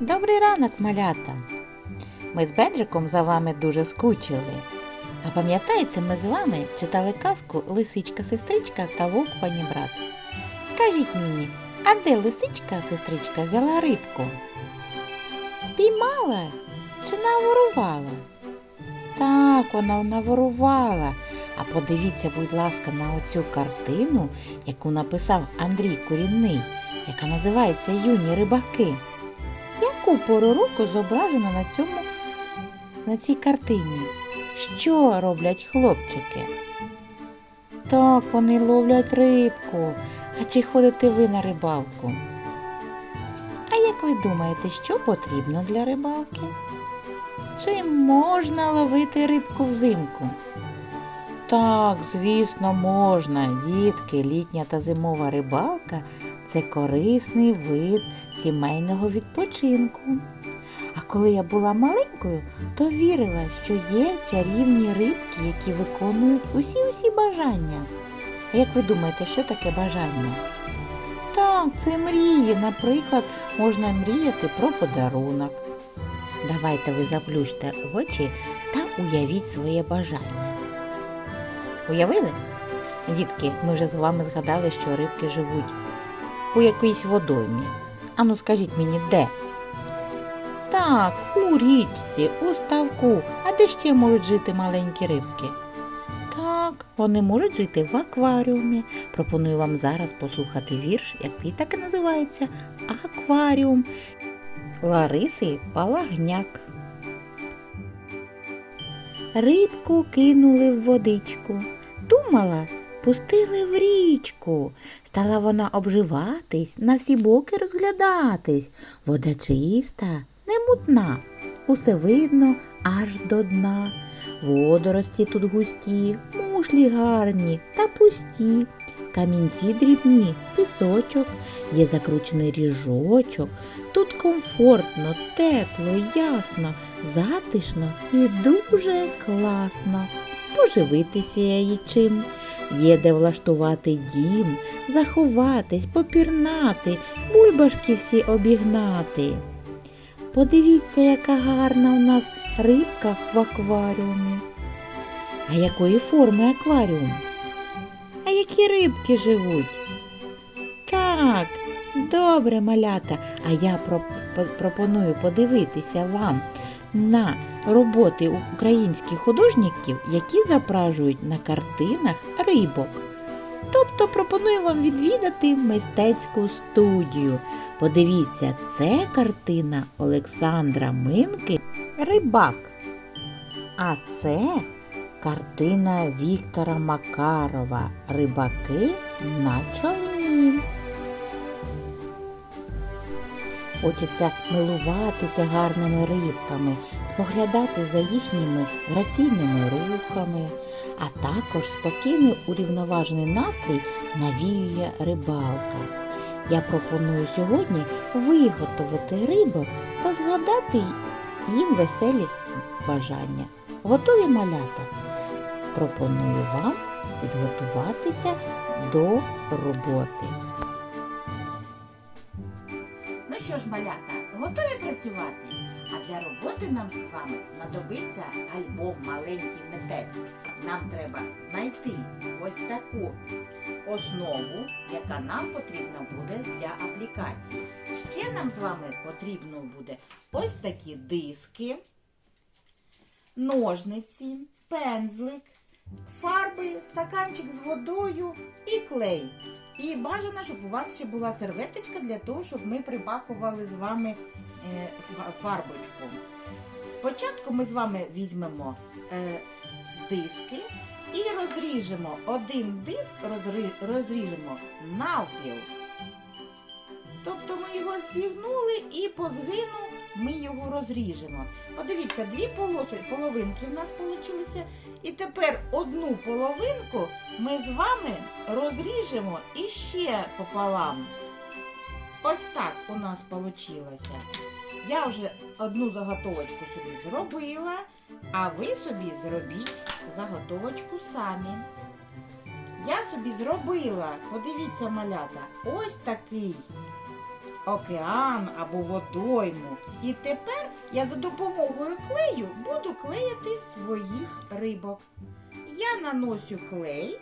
Добрий ранок, малята! Ми з Бедриком за вами дуже скучили. А пам'ятаєте, ми з вами читали казку Лисичка сестричка та вовк панібрат. Скажіть мені, а де лисичка сестричка взяла рибку? Спіймала чи наворувала? Так, вона наворувала. А подивіться, будь ласка, на оцю картину, яку написав Андрій Корінний, яка називається Юні рибаки. Яку пору року зображено на цьому на цій картині? Що роблять хлопчики? Так, вони ловлять рибку. А чи ходите ви на рибалку? А як ви думаєте, що потрібно для рибалки? Чи можна ловити рибку взимку? Так, звісно, можна. Дітки, літня та зимова рибалка це корисний вид сімейного відпочинку. А коли я була маленькою, то вірила, що є чарівні рибки, які виконують усі-усі бажання. А як ви думаєте, що таке бажання? Так, це мрії. Наприклад, можна мріяти про подарунок. Давайте ви заплющте очі та уявіть своє бажання. Уявили? Дітки, ми вже з вами згадали, що рибки живуть у якійсь водоймі. Ану, скажіть мені, де? Так, у річці, у ставку. А де ще можуть жити маленькі рибки? Так, вони можуть жити в акваріумі. Пропоную вам зараз послухати вірш, який так і називається Акваріум Лариси Палагняк. Рибку кинули в водичку. Думала, пустили в річку. Стала вона обживатись, на всі боки розглядатись. Вода чиста, не мутна, усе видно аж до дна. Водорості тут густі, мушлі гарні та пусті. Камінці дрібні, пісочок, є закручений ріжочок. Тут комфортно, тепло, ясно, затишно і дуже класно. Поживитися є чим. Є де влаштувати дім, заховатись, попірнати, бульбашки всі обігнати. Подивіться, яка гарна у нас рибка в акваріумі. А якої форми акваріум? А які рибки живуть? Так, добре, малята. А я пропоную подивитися вам на роботи українських художників, які зображують на картинах рибок. Тобто пропоную вам відвідати мистецьку студію. Подивіться, це картина Олександра Минки Рибак. А це картина Віктора Макарова Рибаки на човні. Хочеться милуватися гарними рибками, споглядати за їхніми граційними рухами, а також спокійний урівноважений настрій навіює рибалка. Я пропоную сьогодні виготовити рибок та згадати їм веселі бажання. Готові малята? Пропоную вам підготуватися до роботи. Ну що ж, малята, готові працювати? А для роботи нам з вами знадобиться альбом маленький митець. Нам треба знайти ось таку основу, яка нам потрібна буде для аплікації. Ще нам з вами потрібно буде ось такі диски, ножниці, пензлик, фарби, стаканчик з водою і клей. І бажано, щоб у вас ще була серветочка для того, щоб ми прибакували з вами фарбочку. Спочатку ми з вами візьмемо е, диски і розріжемо один диск, розріжемо навпіл. Тобто ми його зігнули і по згину ми його розріжемо. Подивіться, дві половинки в нас вийшли. І тепер одну половинку ми з вами розріжемо іще пополам. Ось так у нас вийшло. Я вже одну заготовочку собі зробила, а ви собі зробіть заготовочку самі. Я собі зробила, подивіться, малята, ось такий океан або водойму. І тепер я за допомогою клею буду клеїти своїх рибок. Я наносю клей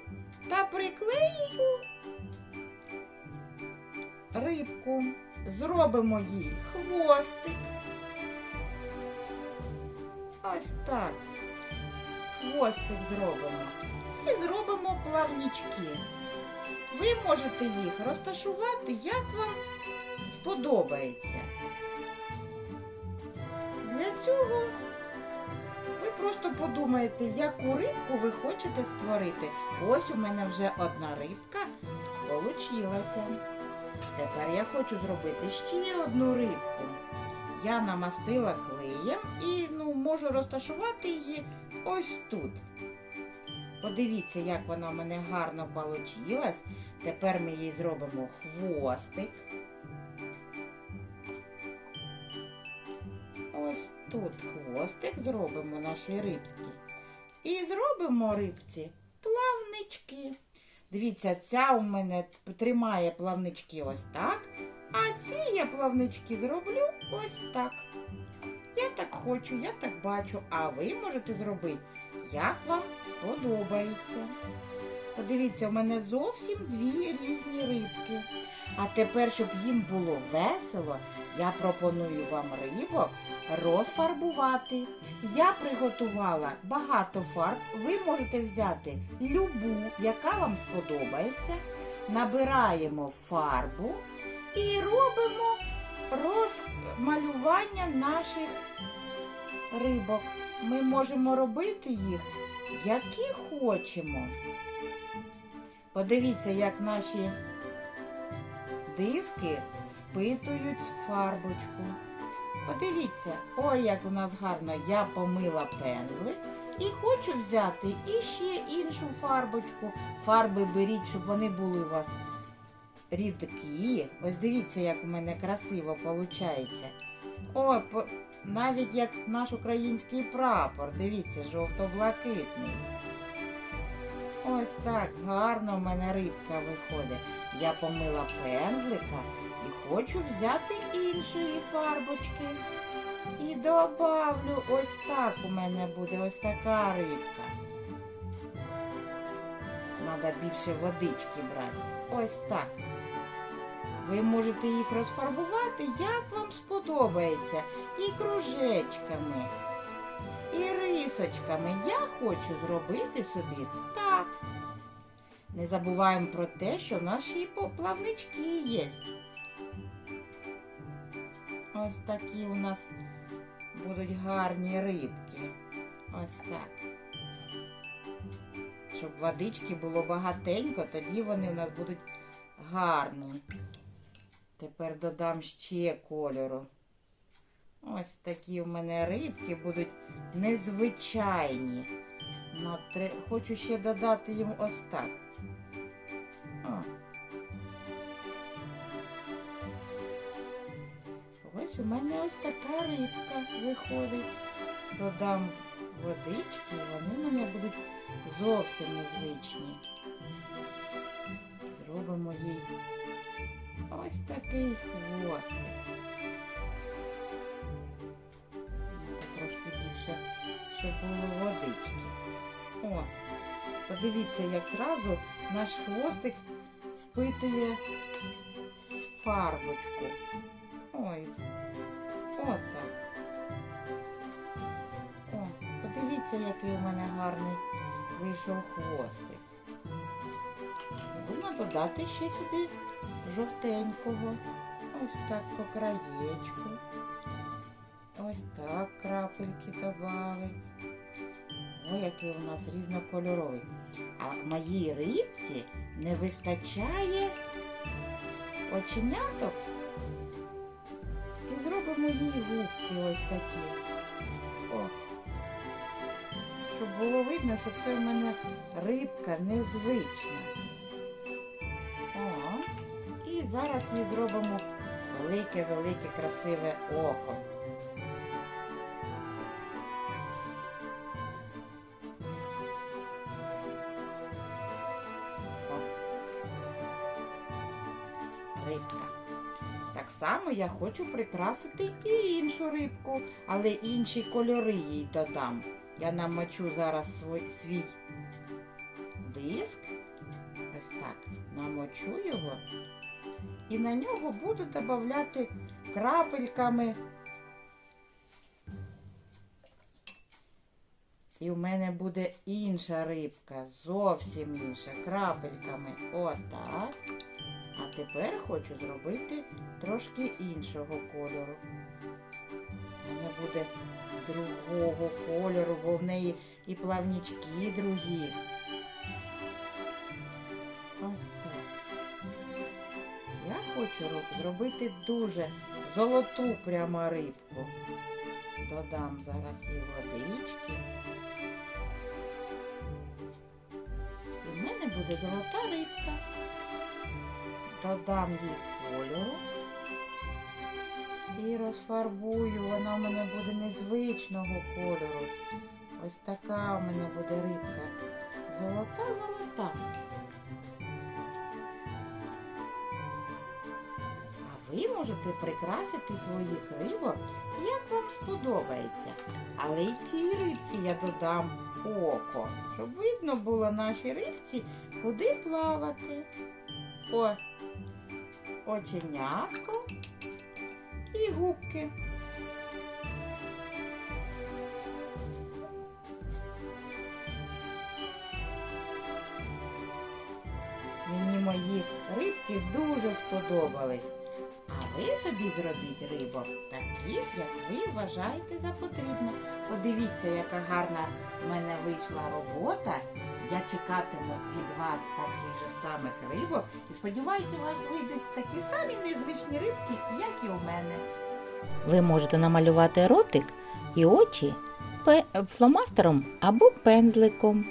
та приклею рибку. Зробимо їй хвостик. Ось так. Хвостик зробимо. І зробимо плавнічки. Ви можете їх розташувати, як вам сподобається. Для цього ви просто подумаєте, яку рибку ви хочете створити. Ось у мене вже одна рибка получилася. Тепер я хочу зробити ще одну рибку. Я намастила клеєм і ну, можу розташувати її ось тут. Подивіться, як вона в мене гарно получилась. Тепер ми їй зробимо хвостик. Ось тут хвостик зробимо нашій рибці. І зробимо рибці плавнички. Дивіться, ця у мене тримає плавнички ось так. А ці я плавнички зроблю ось так. Я так хочу, я так бачу, а ви можете зробити, як вам подобається. Подивіться, у мене зовсім дві різні рибки. А тепер, щоб їм було весело, я пропоную вам рибок розфарбувати. Я приготувала багато фарб. Ви можете взяти любу, яка вам сподобається. Набираємо фарбу і робимо розмалювання наших рибок. Ми можемо робити їх, які хочемо. Подивіться, як наші диски впитують фарбочку. Подивіться, ой, як у нас гарно я помила пензлик і хочу взяти іще іншу фарбочку. Фарби беріть, щоб вони були у вас рідкі. Ось дивіться, як у мене красиво виходить. О, навіть як наш український прапор. Дивіться, жовто-блакитний. Ось так гарно в мене рибка виходить. Я помила пензлика і хочу взяти іншої фарбочки. І добавлю ось так у мене буде ось така рибка. Треба більше водички брати. Ось так. Ви можете їх розфарбувати, як вам сподобається. І кружечками, і рисочками. Я хочу зробити собі так. Не забуваємо про те, що в нас плавнички є. Ось такі у нас будуть гарні рибки. Ось так. Щоб водички було багатенько, тоді вони у нас будуть гарні. Тепер додам ще кольору. Ось такі у мене рибки будуть незвичайні. Хочу ще додати їм ось так. О. Ось у мене ось така рибка виходить. Додам водички, вони у мене будуть зовсім незвичні. Зробимо їй ось такий хвостик. Більше, щоб було водички. О, подивіться, як зразу наш хвостик впитує фарбочку. Ой, отак. О, подивіться, який у мене гарний вийшов хвостик. Можна додати ще сюди жовтенького. Ось так по краєчку. Так крапельки добавить. Ой, який у нас різнокольоровий. А в моїй рибці не вистачає оченяток. І зробимо їй губки ось такі. О. Щоб було видно, що це в мене рибка незвична. О. І зараз їй зробимо велике-велике красиве око. Само я хочу прикрасити і іншу рибку, але інші кольори їй додам. Я намочу зараз свій, диск. Ось так. Намочу його. І на нього буду додавати крапельками. І в мене буде інша рибка, зовсім інша, крапельками. Отак. А тепер хочу зробити трошки іншого кольору. У мене буде другого кольору, бо в неї і плавнічки другі. Ось так. Я хочу зробити дуже золоту прямо рибку. Додам зараз їй водички. І в мене буде золота рибка. Додам їй кольору і розфарбую. Вона в мене буде незвичного кольору. Ось така у мене буде рибка. Золота-золота. А ви можете прикрасити своїх рибок, як вам сподобається. Але й цій рибці я додам око, щоб видно було нашій рибці, куди плавати. О, оченятко і губки. Мені мої рибки дуже сподобались. А ви собі зробіть рибок таких, як ви вважаєте за потрібне. Подивіться, яка гарна в мене вийшла робота. Я чекатиму від вас таких же самих рибок і сподіваюся, у вас вийдуть такі самі незвичні рибки, як і у мене. Ви можете намалювати ротик і очі фломастером або пензликом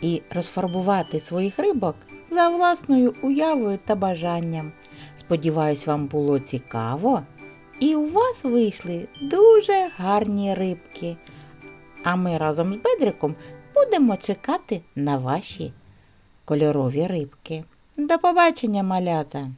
і розфарбувати своїх рибок за власною уявою та бажанням. Сподіваюсь, вам було цікаво, і у вас вийшли дуже гарні рибки. А ми разом з Бедриком будемо чекати на ваші кольорові рибки. До побачення, малята!